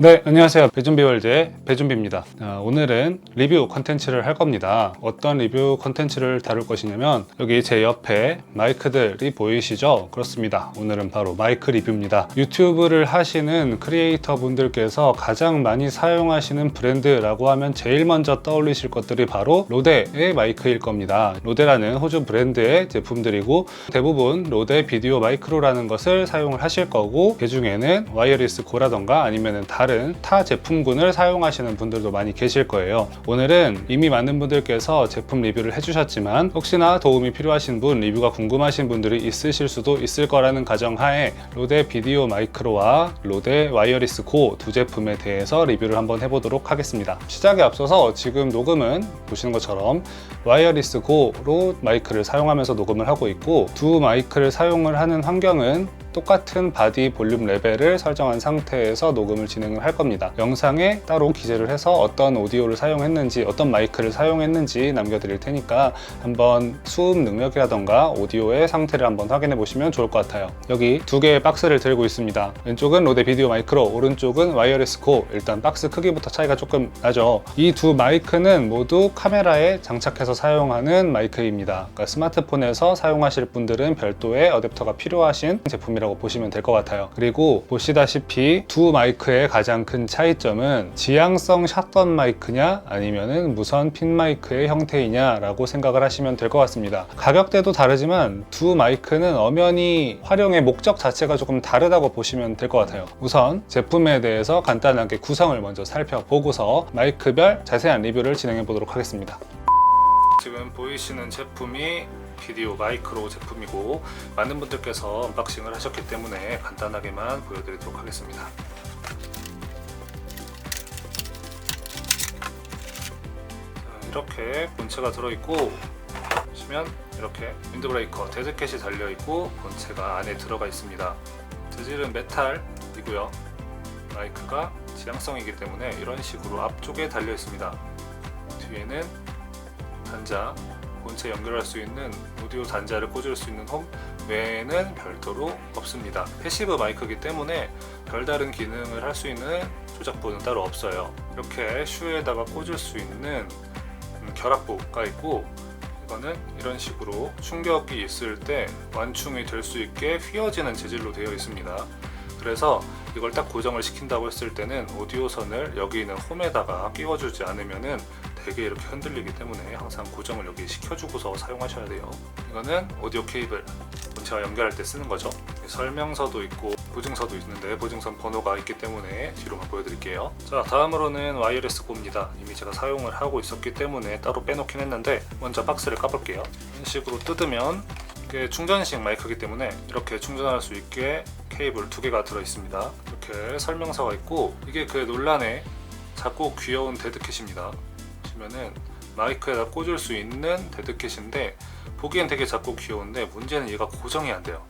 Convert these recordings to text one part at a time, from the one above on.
네, 안녕하세요. 배준비월드의 배준비입니다. 아, 오늘은 리뷰 컨텐츠를 할 겁니다. 어떤 리뷰 컨텐츠를 다룰 것이냐면 여기 제 옆에 마이크들이 보이시죠? 그렇습니다. 오늘은 바로 마이크 리뷰입니다. 유튜브를 하시는 크리에이터 분들께서 가장 많이 사용하시는 브랜드라고 하면 제일 먼저 떠올리실 것들이 바로 로데의 마이크일 겁니다. 로데라는 호주 브랜드의 제품들이고 대부분 로데 비디오 마이크로라는 것을 사용을 하실 거고 그 중에는 와이어리스 고라던가 아니면 다른 타 제품군을 사용하시는 분들도 많이 계실 거예요. 오늘은 이미 많은 분들께서 제품 리뷰를 해주셨지만 혹시나 도움이 필요하신 분, 리뷰가 궁금하신 분들이 있으실 수도 있을 거라는 가정하에 로데 비디오 마이크로와 로데 와이어리스 고 두 제품에 대해서 리뷰를 한번 해보도록 하겠습니다. 시작에 앞서서 지금 녹음은 보시는 것처럼 와이어리스 고로 마이크를 사용하면서 녹음을 하고 있고 두 마이크를 사용을 하는 환경은 똑같은 바디 볼륨 레벨을 설정한 상태에서 녹음을 진행을 할 겁니다. 영상에 따로 기재를 해서 어떤 오디오를 사용했는지, 어떤 마이크를 사용했는지 남겨드릴 테니까 한번 수음 능력이라던가 오디오의 상태를 한번 확인해 보시면 좋을 것 같아요. 여기 두 개의 박스를 들고 있습니다. 왼쪽은 로데 비디오 마이크로, 오른쪽은 와이어리스 코. 일단 박스 크기부터 차이가 조금 나죠. 이 두 마이크는 모두 카메라에 장착해서 사용하는 마이크입니다. 그러니까 스마트폰에서 사용하실 분들은 별도의 어댑터가 필요하신 제품이라고 보시면 될 것 같아요. 그리고 보시다시피 두 마이크의 가장 큰 차이점은 지향성 샷건 마이크냐 아니면은 무선 핀 마이크의 형태이냐 라고 생각을 하시면 될 것 같습니다. 가격대도 다르지만 두 마이크는 엄연히 활용의 목적 자체가 조금 다르다고 보시면 될 것 같아요. 우선 제품에 대해서 간단하게 구성을 먼저 살펴보고서 마이크별 자세한 리뷰를 진행해 보도록 하겠습니다. 지금 보이시는 제품이 비디오 마이크로 제품이고 많은 분들께서 언박싱을 하셨기 때문에 간단하게만 보여드리도록 하겠습니다. 자, 이렇게 본체가 들어있고 보시면 이렇게 윈드브레이커 데드캣이 달려있고 본체가 안에 들어가 있습니다. 재질은 메탈이고요. 마이크가 지향성이기 때문에 이런 식으로 앞쪽에 달려 있습니다. 뒤에는 단자, 본체 연결할 수 있는 오디오 단자를 꽂을 수 있는 홈 외에는 별도로 없습니다. 패시브 마이크이기 때문에 별다른 기능을 할 수 있는 조작부는 따로 없어요. 이렇게 슈에다가 꽂을 수 있는 음, 결합부가 있고 이거는 이런 식으로 충격이 있을 때 완충이 될 수 있게 휘어지는 재질로 되어 있습니다. 그래서 이걸 딱 고정을 시킨다고 했을 때는 오디오선을 여기 있는 홈에다가 끼워주지 않으면은 되게 이렇게 흔들리기 때문에 항상 고정을 여기 시켜주고서 사용하셔야 돼요. 이거는 오디오 케이블 본체와 연결할 때 쓰는 거죠. 설명서도 있고 보증서도 있는데 보증선 번호가 있기 때문에 뒤로만 보여드릴게요. 자 다음으로는 와이어리스 고입니다. 이미 제가 사용을 하고 있었기 때문에 따로 빼놓긴 했는데 먼저 박스를 까볼게요. 이런 식으로 뜯으면 이게 충전식 마이크이기 때문에 이렇게 충전할 수 있게 케이블 두 개가 들어 있습니다. 이렇게 설명서가 있고 이게 그 논란의 작고 귀여운 데드캣입니다. 보시면은 마이크에다 꽂을 수 있는 데드캣인데 보기엔 되게 작고 귀여운데 문제는 얘가 고정이 안 돼요.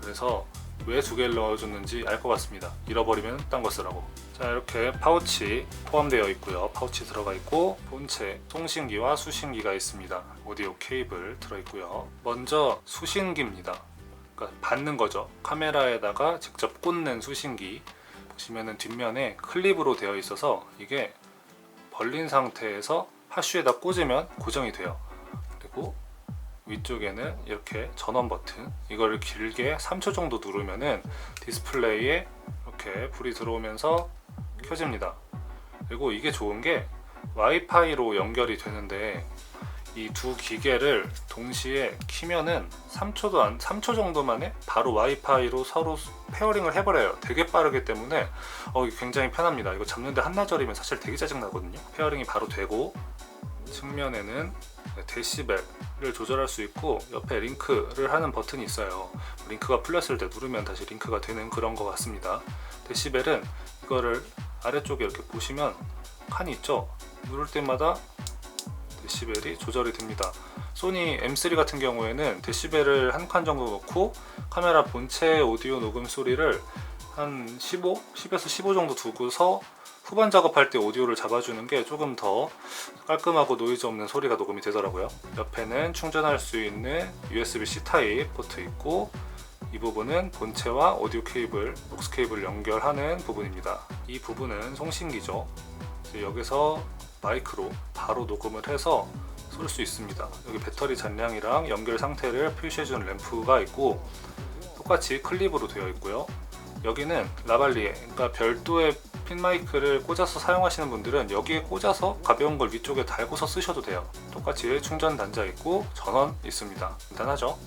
그래서 왜 두 개를 넣어줬는지 알 것 같습니다. 잃어버리면 딴 거 쓰라고. 자 이렇게 파우치 포함되어 있고요. 파우치 들어가 있고 본체 송신기와 수신기가 있습니다. 오디오 케이블 들어 있고요. 먼저 수신기입니다. 그러니까 받는 거죠. 카메라에다가 직접 꽂는 수신기. 보시면은 뒷면에 클립으로 되어 있어서 이게 벌린 상태에서 하슈에다 꽂으면 고정이 돼요. 그리고 위쪽에는 이렇게 전원 버튼 이거를 길게 3초 정도 누르면은 디스플레이에 이렇게 불이 들어오면서 켜집니다. 그리고 이게 좋은 게 와이파이로 연결이 되는데 이 두 기계를 동시에 키면은 3초도 안 3초 정도 만에 바로 와이파이로 서로 페어링을 해버려요. 되게 빠르기 때문에 어, 굉장히 편합니다. 이거 잡는데 한나절이면 사실 되게 짜증 나거든요. 페어링이 바로 되고 측면에는 데시벨을 조절할 수 있고 옆에 링크를 하는 버튼이 있어요. 링크가 풀렸을 때 누르면 다시 링크가 되는 그런 것 같습니다. 데시벨은 이거를 아래쪽에 이렇게 보시면 칸이 있죠. 누를 때마다 데시벨이 조절이 됩니다. 소니 M3 같은 경우에는 데시벨을 한 칸 정도 넣고 카메라 본체 오디오 녹음 소리를 한 15, 10에서 15 정도 두고서 후반 작업할 때 오디오를 잡아주는 게 조금 더 깔끔하고 노이즈 없는 소리가 녹음이 되더라고요. 옆에는 충전할 수 있는 USB-C 타입 포트 있고 이 부분은 본체와 오디오 케이블, 녹스 케이블을 연결하는 부분입니다. 이 부분은 송신기죠. 여기서 마이크로 바로 녹음을 해서 쏠 수 있습니다. 여기 배터리 잔량이랑 연결 상태를 표시해주는 램프가 있고 똑같이 클립으로 되어 있고요. 여기는 라발리에 그러니까 별도의 핀 마이크를 꽂아서 사용하시는 분들은 여기에 꽂아서 가벼운 걸 위쪽에 달고서 쓰셔도 돼요. 똑같이 충전 단자 있고 전원 있습니다. 간단하죠?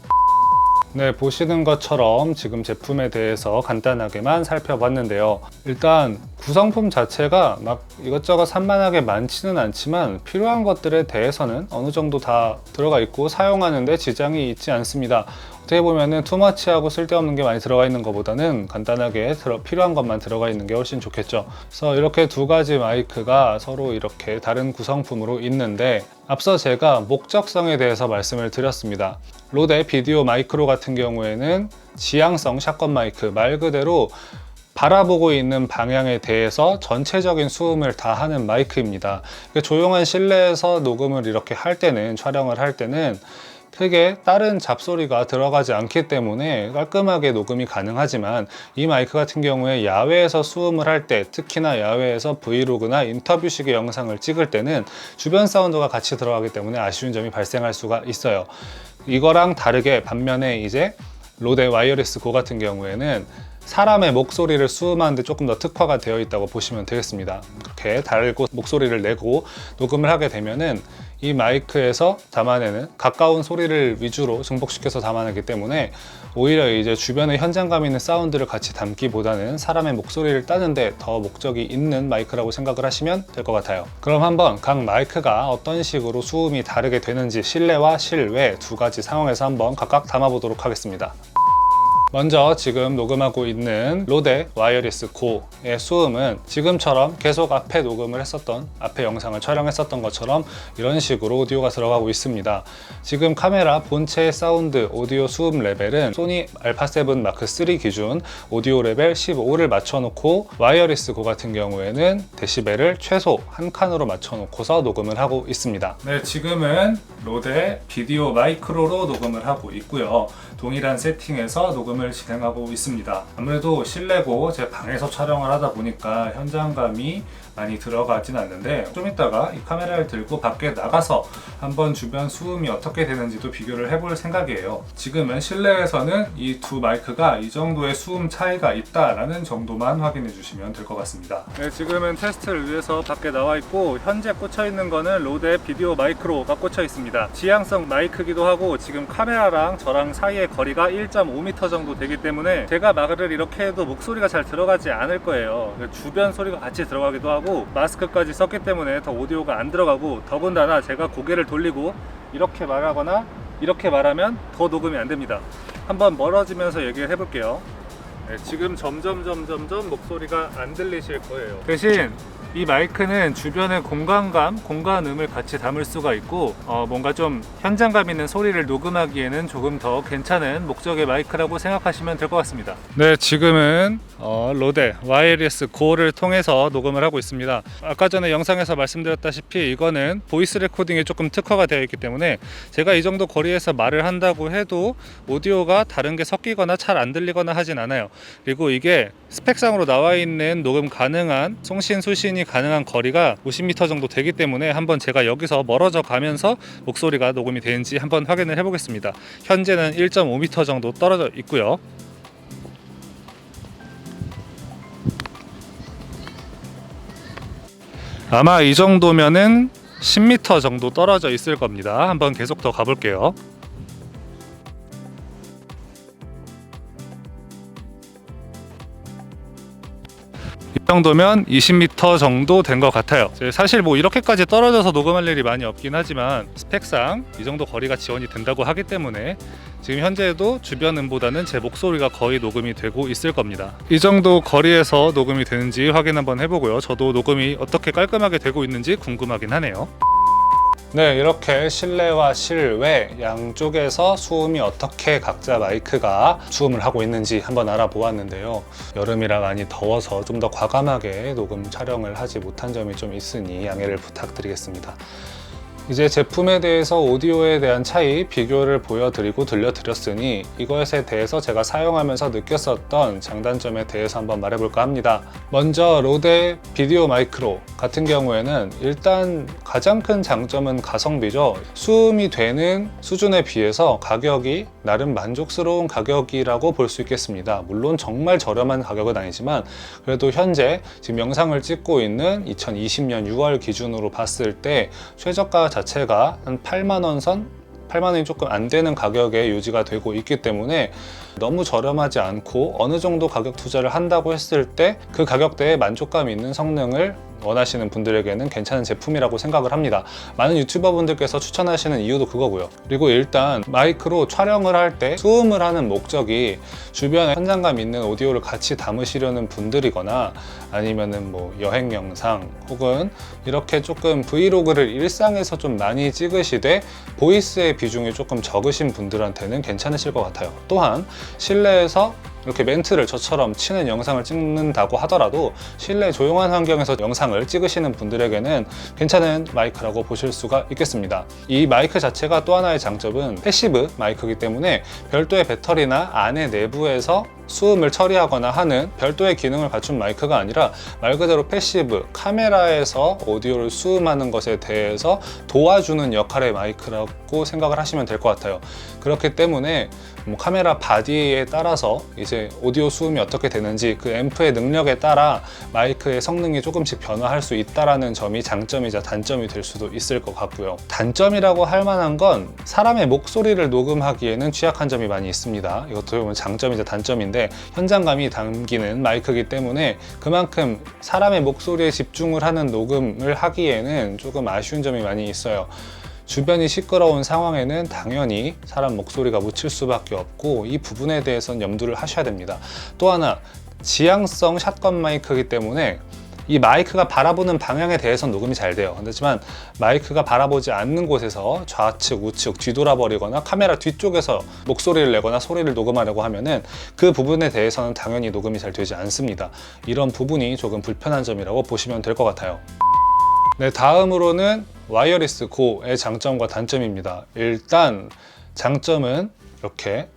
네, 보시는 것처럼 지금 제품에 대해서 간단하게만 살펴봤는데요. 일단 구성품 자체가 막 이것저것 산만하게 많지는 않지만 필요한 것들에 대해서는 어느 정도 다 들어가 있고 사용하는데 지장이 있지 않습니다. 어떻게 보면은 투머치하고 쓸데없는 게 많이 들어가 있는 것보다는 간단하게 들어, 필요한 것만 들어가 있는 게 훨씬 좋겠죠. 그래서 이렇게 두 가지 마이크가 서로 이렇게 다른 구성품으로 있는데 앞서 제가 목적성에 대해서 말씀을 드렸습니다. 로데 비디오 마이크로 같은 경우에는 지향성 샷건 마이크 말 그대로 바라보고 있는 방향에 대해서 전체적인 수음을 다 하는 마이크입니다. 그러니까 조용한 실내에서 녹음을 이렇게 할 때는 촬영을 할 때는 크게 다른 잡소리가 들어가지 않기 때문에 깔끔하게 녹음이 가능하지만 이 마이크 같은 경우에 야외에서 수음을 할 때 특히나 야외에서 브이로그나 인터뷰식의 영상을 찍을 때는 주변 사운드가 같이 들어가기 때문에 아쉬운 점이 발생할 수가 있어요. 이거랑 다르게 반면에 이제 로데 와이어리스 고 같은 경우에는 사람의 목소리를 수음하는데 조금 더 특화가 되어 있다고 보시면 되겠습니다. 그렇게 달고 목소리를 내고 녹음을 하게 되면은 이 마이크에서 담아내는 가까운 소리를 위주로 증폭시켜서 담아내기 때문에 오히려 이제 주변의 현장감 있는 사운드를 같이 담기보다는 사람의 목소리를 따는데 더 목적이 있는 마이크라고 생각을 하시면 될 것 같아요. 그럼 한번 각 마이크가 어떤 식으로 수음이 다르게 되는지 실내와 실외 두 가지 상황에서 한번 각각 담아보도록 하겠습니다. 먼저 지금 녹음하고 있는 로데 와이어리스 고의 수음은 지금처럼 계속 앞에 녹음을 했었던 앞에 영상을 촬영했었던 것처럼 이런 식으로 오디오가 들어가고 있습니다. 지금 카메라 본체 사운드 오디오 수음 레벨은 소니 알파 7 마크 3 기준 오디오 레벨 15를 맞춰놓고 와이어리스 고 같은 경우에는 데시벨을 최소 한 칸으로 맞춰놓고서 녹음을 하고 있습니다. 네, 지금은 로데 비디오 마이크로로 녹음을 하고 있고요. 동일한 세팅에서 녹음을 진행하고 있습니다. 아무래도 실내고 제 방에서 촬영을 하다 보니까 현장감이 많이 들어가진 않는데 좀 이따가 이 카메라를 들고 밖에 나가서 한번 주변 수음이 어떻게 되는지도 비교를 해볼 생각이에요. 지금은 실내에서는 이 두 마이크가 이 정도의 수음 차이가 있다라는 정도만 확인해 주시면 될 것 같습니다. 네, 지금은 테스트를 위해서 밖에 나와 있고 현재 꽂혀 있는 거는 로데 비디오 마이크로가 꽂혀 있습니다. 지향성 마이크기도 하고 지금 카메라랑 저랑 사이의 거리가 1.5m 정도 되기 때문에 제가 말을 이렇게 해도 목소리가 잘 들어가지 않을 거예요. 주변 소리가 같이 들어가기도 하고 마스크까지 썼기 때문에 더 오디오가 안 들어가고 더군다나 제가 고개를 돌리고 이렇게 말하거나 이렇게 말하면 더 녹음이 안 됩니다. 한번 멀어지면서 얘기를 해볼게요. 네, 지금 점점 점점점 목소리가 안 들리실 거예요. 대신 이 마이크는 주변의 공간감, 공간음을 같이 담을 수가 있고 어, 뭔가 좀 현장감 있는 소리를 녹음하기에는 조금 더 괜찮은 목적의 마이크라고 생각하시면 될 것 같습니다. 네, 지금은 어, 로데 와이어리스 고를 통해서 녹음을 하고 있습니다. 아까 전에 영상에서 말씀드렸다시피 이거는 보이스 레코딩에 조금 특화가 되어 있기 때문에 제가 이 정도 거리에서 말을 한다고 해도 오디오가 다른 게 섞이거나 잘 안 들리거나 하진 않아요. 그리고 이게 스펙상으로 나와 있는 녹음 가능한 송신 수신이 가능한 거리가 50m 정도 되기 때문에 한번 제가 여기서 멀어져 가면서 목소리가 녹음이 되는지 한번 확인을 해보겠습니다. 현재는 1.5m 정도 떨어져 있고요. 아마 이 정도면은 10m 정도 떨어져 있을 겁니다. 한번 계속 더 가볼게요. 정도면 20m 정도 된 것 같아요. 사실 뭐 이렇게까지 떨어져서 녹음할 일이 많이 없긴 하지만 스펙상 이 정도 거리가 지원이 된다고 하기 때문에 지금 현재도 주변 음보다는 제 목소리가 거의 녹음이 되고 있을 겁니다. 이 정도 거리에서 녹음이 되는지 확인 한번 해보고요. 저도 녹음이 어떻게 깔끔하게 되고 있는지 궁금하긴 하네요. 네, 이렇게 실내와 실외 양쪽에서 수음이 어떻게 각자 마이크가 수음을 하고 있는지 한번 알아보았는데요. 여름이라 많이 더워서 좀 더 과감하게 녹음 촬영을 하지 못한 점이 좀 있으니 양해를 부탁드리겠습니다. 이제 제품에 대해서 오디오에 대한 차이 비교를 보여드리고 들려드렸으니 이것에 대해서 제가 사용하면서 느꼈었던 장단점에 대해서 한번 말해볼까 합니다. 먼저 로데 비디오 마이크로 같은 경우에는 일단 가장 큰 장점은 가성비죠. 수음이 되는 수준에 비해서 가격이 나름 만족스러운 가격이라고 볼 수 있겠습니다. 물론 정말 저렴한 가격은 아니지만 그래도 현재 지금 영상을 찍고 있는 2020년 6월 기준으로 봤을 때 최저가 자체가 한 8만 원 선? 8만 원이 조금 안 되는 가격에 유지가 되고 있기 때문에 너무 저렴하지 않고 어느 정도 가격 투자를 한다고 했을 때 그 가격대에 만족감 있는 성능을 원하시는 분들에게는 괜찮은 제품이라고 생각을 합니다. 많은 유튜버 분들께서 추천하시는 이유도 그거고요. 그리고 일단 마이크로 촬영을 할 때 수음을 하는 목적이 주변에 현장감 있는 오디오를 같이 담으시려는 분들이거나 아니면은 뭐 여행 영상 혹은 이렇게 조금 브이로그를 일상에서 좀 많이 찍으시되 보이스의 비중이 조금 적으신 분들한테는 괜찮으실 것 같아요. 또한 실내에서 이렇게 멘트를 저처럼 치는 영상을 찍는다고 하더라도 실내 조용한 환경에서 영상을 찍으시는 분들에게는 괜찮은 마이크라고 보실 수가 있겠습니다. 이 마이크 자체가 또 하나의 장점은 패시브 마이크이기 때문에 별도의 배터리나 안에 내부에서 수음을 처리하거나 하는 별도의 기능을 갖춘 마이크가 아니라 말 그대로 패시브 카메라에서 오디오를 수음하는 것에 대해서 도와주는 역할의 마이크라고 생각을 하시면 될 것 같아요. 그렇기 때문에 뭐 카메라 바디에 따라서 이제 오디오 수음이 어떻게 되는지 그 앰프의 능력에 따라 마이크의 성능이 조금씩 변화할 수 있다라는 점이 장점이자 단점이 될 수도 있을 것 같고요. 단점이라고 할 만한 건 사람의 목소리를 녹음하기에는 취약한 점이 많이 있습니다. 이것도 보면 장점이자 단점인데 현장감이 담기는 마이크이기 때문에 그만큼 사람의 목소리에 집중을 하는 녹음을 하기에는 조금 아쉬운 점이 많이 있어요. 주변이 시끄러운 상황에는 당연히 사람 목소리가 묻힐 수밖에 없고 이 부분에 대해서는 염두를 하셔야 됩니다. 또 하나 지향성 샷건 마이크이기 때문에 이 마이크가 바라보는 방향에 대해서는 녹음이 잘 돼요. 하지만 마이크가 바라보지 않는 곳에서 좌측, 우측, 뒤돌아 버리거나 카메라 뒤쪽에서 목소리를 내거나 소리를 녹음하려고 하면은 그 부분에 대해서는 당연히 녹음이 잘 되지 않습니다. 이런 부분이 조금 불편한 점이라고 보시면 될 것 같아요. 네, 다음으로는 와이어리스 고의 장점과 단점입니다. 일단 장점은 이렇게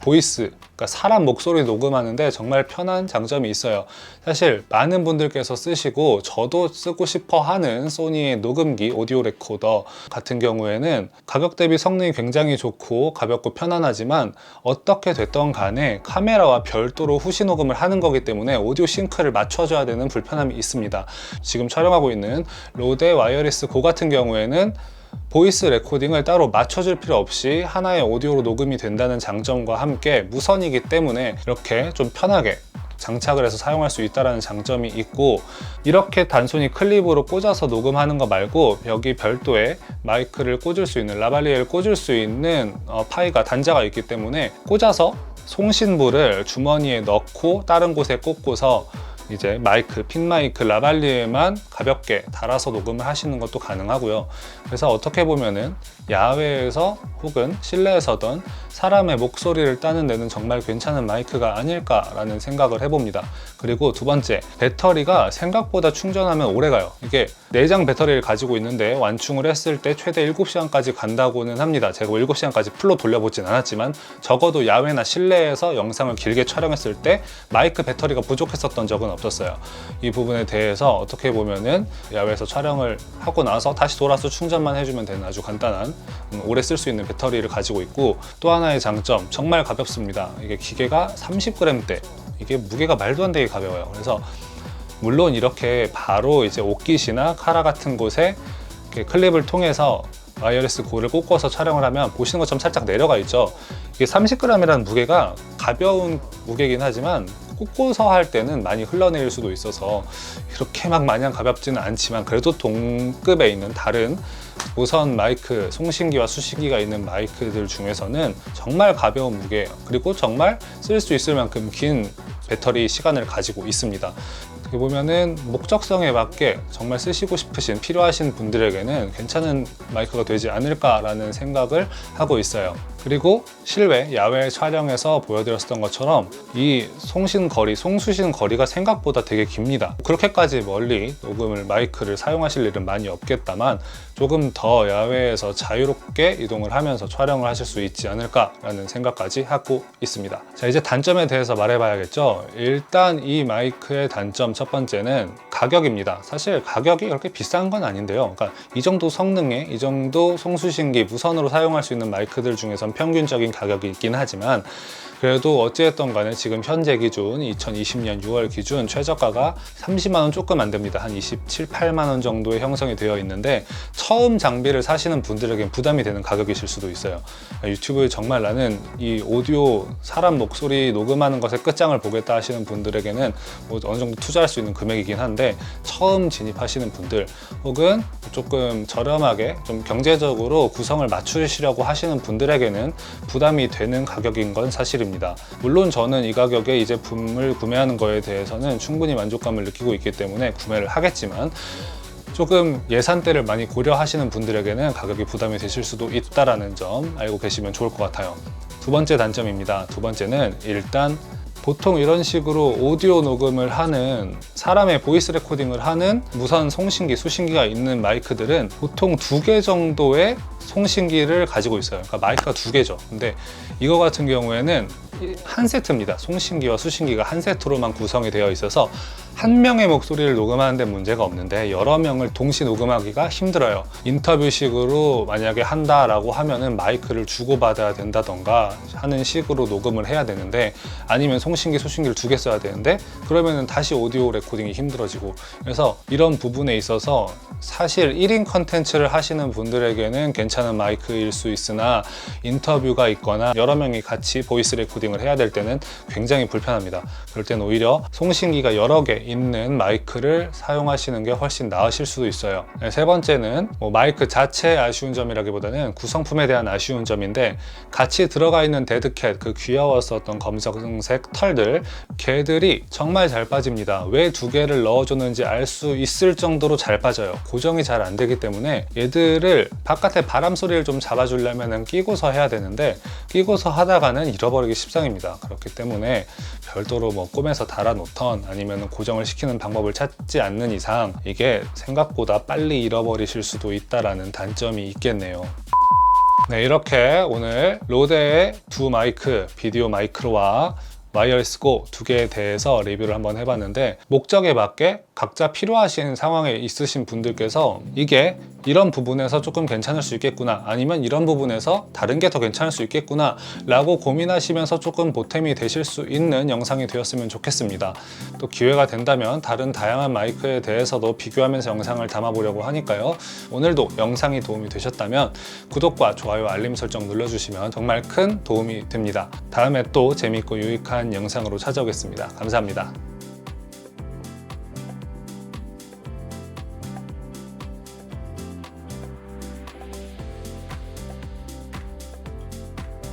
보이스, 그러니까 사람 목소리 녹음하는데 정말 편한 장점이 있어요. 사실 많은 분들께서 쓰시고 저도 쓰고 싶어 하는 소니의 녹음기 오디오 레코더 같은 경우에는 가격 대비 성능이 굉장히 좋고 가볍고 편안하지만 어떻게 됐던 간에 카메라와 별도로 후시 녹음을 하는 거기 때문에 오디오 싱크를 맞춰줘야 되는 불편함이 있습니다. 지금 촬영하고 있는 로데 와이어리스 고 같은 경우에는 보이스 레코딩을 따로 맞춰줄 필요 없이 하나의 오디오로 녹음이 된다는 장점과 함께 무선이기 때문에 이렇게 좀 편하게 장착을 해서 사용할 수 있다는 장점이 있고 이렇게 단순히 클립으로 꽂아서 녹음하는 거 말고 여기 별도의 마이크를 꽂을 수 있는 라발리에를 꽂을 수 있는 어, 파이가 단자가 있기 때문에 꽂아서 송신부를 주머니에 넣고 다른 곳에 꽂고서 이제 마이크, 핀 마이크, 라발리에만 가볍게 달아서 녹음을 하시는 것도 가능하고요. 그래서 어떻게 보면은 야외에서 혹은 실내에서든 사람의 목소리를 따는 데는 정말 괜찮은 마이크가 아닐까라는 생각을 해봅니다. 그리고 두 번째, 배터리가 생각보다 충전하면 오래 가요. 이게 4장 배터리를 가지고 있는데 완충을 했을 때 최대 7시간까지 간다고는 합니다. 제가 7시간까지 풀로 돌려보진 않았지만 적어도 야외나 실내에서 영상을 길게 촬영했을 때 마이크 배터리가 부족했었던 적은 없었어요. 이 부분에 대해서 어떻게 보면은 야외에서 촬영을 하고 나서 다시 돌아서 충전만 해주면 되는 아주 간단한 음, 오래 쓸 수 있는 배터리를 가지고 있고 또 하나의 장점 정말 가볍습니다. 이게 기계가 30g대 이게 무게가 말도 안 되게 가벼워요. 그래서 물론 이렇게 바로 이제 옷깃이나 카라 같은 곳에 클립을 통해서 와이어리스 고를 꽂고서 촬영을 하면 보시는 것처럼 살짝 내려가 있죠. 이게 30g이라는 무게가 가벼운 무게긴 하지만 꽂고서 할 때는 많이 흘러내릴 수도 있어서 이렇게 막 마냥 가볍지는 않지만 그래도 동급에 있는 다른 무선 마이크, 송신기와 수신기가 있는 마이크들 중에서는 정말 가벼운 무게예요. 그리고 정말 쓸 수 있을 만큼 긴 배터리 시간을 가지고 있습니다. 여기 보면은 목적성에 맞게 정말 쓰시고 싶으신 필요하신 분들에게는 괜찮은 마이크가 되지 않을까라는 생각을 하고 있어요. 그리고 실외 야외 촬영에서 보여드렸던 것처럼 이 송신 거리, 송수신 거리가 생각보다 되게 깁니다. 그렇게까지 멀리 녹음을 마이크를 사용하실 일은 많이 없겠다만 조금 더 야외에서 자유롭게 이동을 하면서 촬영을 하실 수 있지 않을까 라는 생각까지 하고 있습니다. 자 이제 단점에 대해서 말해 봐야겠죠. 일단 이 마이크의 단점 첫 번째는 가격입니다. 사실 가격이 그렇게 비싼 건 아닌데요. 그러니까 이 정도 성능에 이 정도 송수신기 무선으로 사용할 수 있는 마이크들 중에선 평균적인 가격이 있긴 하지만 그래도 어찌됐든 간에 지금 현재 기준 2020년 6월 기준 최저가가 30만 원 조금 안 됩니다. 한 27, 8만 원 정도의 형성이 되어 있는데 처음 장비를 사시는 분들에겐 부담이 되는 가격이실 수도 있어요. 유튜브에 정말 나는 이 오디오 사람 목소리 녹음하는 것의 끝장을 보겠다 하시는 분들에게는 뭐 어느 정도 투자할 수 있는 금액이긴 한데 처음 진입하시는 분들 혹은 조금 저렴하게 좀 경제적으로 구성을 맞추시려고 하시는 분들에게는 부담이 되는 가격인 건 사실입니다. 물론 저는 이 가격에 이 제품을 구매하는 거에 대해서는 충분히 만족감을 느끼고 있기 때문에 구매를 하겠지만 조금 예산대를 많이 고려하시는 분들에게는 가격이 부담이 되실 수도 있다라는 점 알고 계시면 좋을 것 같아요. 두 번째 단점입니다. 두 번째는 일단 보통 이런 식으로 오디오 녹음을 하는 사람의 보이스 레코딩을 하는 무선 송신기, 수신기가 있는 마이크들은 보통 두 개 정도의 송신기를 가지고 있어요. 그러니까 마이크가 두 개죠. 근데 이거 같은 경우에는 한 세트입니다. 송신기와 수신기가 한 세트로만 구성이 되어 있어서 한 명의 목소리를 녹음하는 데 문제가 없는데 여러 명을 동시 녹음하기가 힘들어요. 인터뷰식으로 만약에 한다라고 하면은 마이크를 주고받아야 된다던가 하는 식으로 녹음을 해야 되는데 아니면 송신기, 수신기를 두 개 써야 되는데 그러면은 다시 오디오 레코딩이 힘들어지고 그래서 이런 부분에 있어서 사실 1인 컨텐츠를 하시는 분들에게는 괜찮은 마이크일 수 있으나 인터뷰가 있거나 여러 명이 같이 보이스 레코딩 을 해야 될 때는 굉장히 불편합니다. 그럴 때는 오히려 송신기가 여러 개 있는 마이크를 사용하시는 게 훨씬 나으실 수도 있어요. 네, 세 번째는 뭐 마이크 자체의 아쉬운 점이라기보다는 구성품에 대한 아쉬운 점인데 같이 들어가 있는 데드캣 그 귀여웠었던 검정색 털들 걔들이 정말 잘 빠집니다. 왜 두 개를 넣어줬는지 알 수 있을 정도로 잘 빠져요. 고정이 잘 안 되기 때문에 얘들을 바깥에 바람 소리를 좀 잡아주려면 끼고서 해야 되는데 끼고서 하다가는 잃어버리기 십상입니다. 그렇기 때문에 별도로 뭐 꿈에서 달아놓던 아니면 고정을 시키는 방법을 찾지 않는 이상 이게 생각보다 빨리 잃어버리실 수도 있다라는 단점이 있겠네요. 네, 이렇게 오늘 로데의 두 마이크, 비디오 마이크로와 와이어리스 고두 개에 대해서 리뷰를 한번 해봤는데 목적에 맞게 각자 필요하신 상황에 있으신 분들께서 이게 이런 부분에서 조금 괜찮을 수 있겠구나 아니면 이런 부분에서 다른 게 더 괜찮을 수 있겠구나 라고 고민하시면서 조금 보탬이 되실 수 있는 영상이 되었으면 좋겠습니다. 또 기회가 된다면 다른 다양한 마이크에 대해서도 비교하면서 영상을 담아보려고 하니까요. 오늘도 영상이 도움이 되셨다면 구독과 좋아요 알림 설정 눌러주시면 정말 큰 도움이 됩니다. 다음에 또 재밌고 유익한 영상으로 찾아오겠습니다. 감사합니다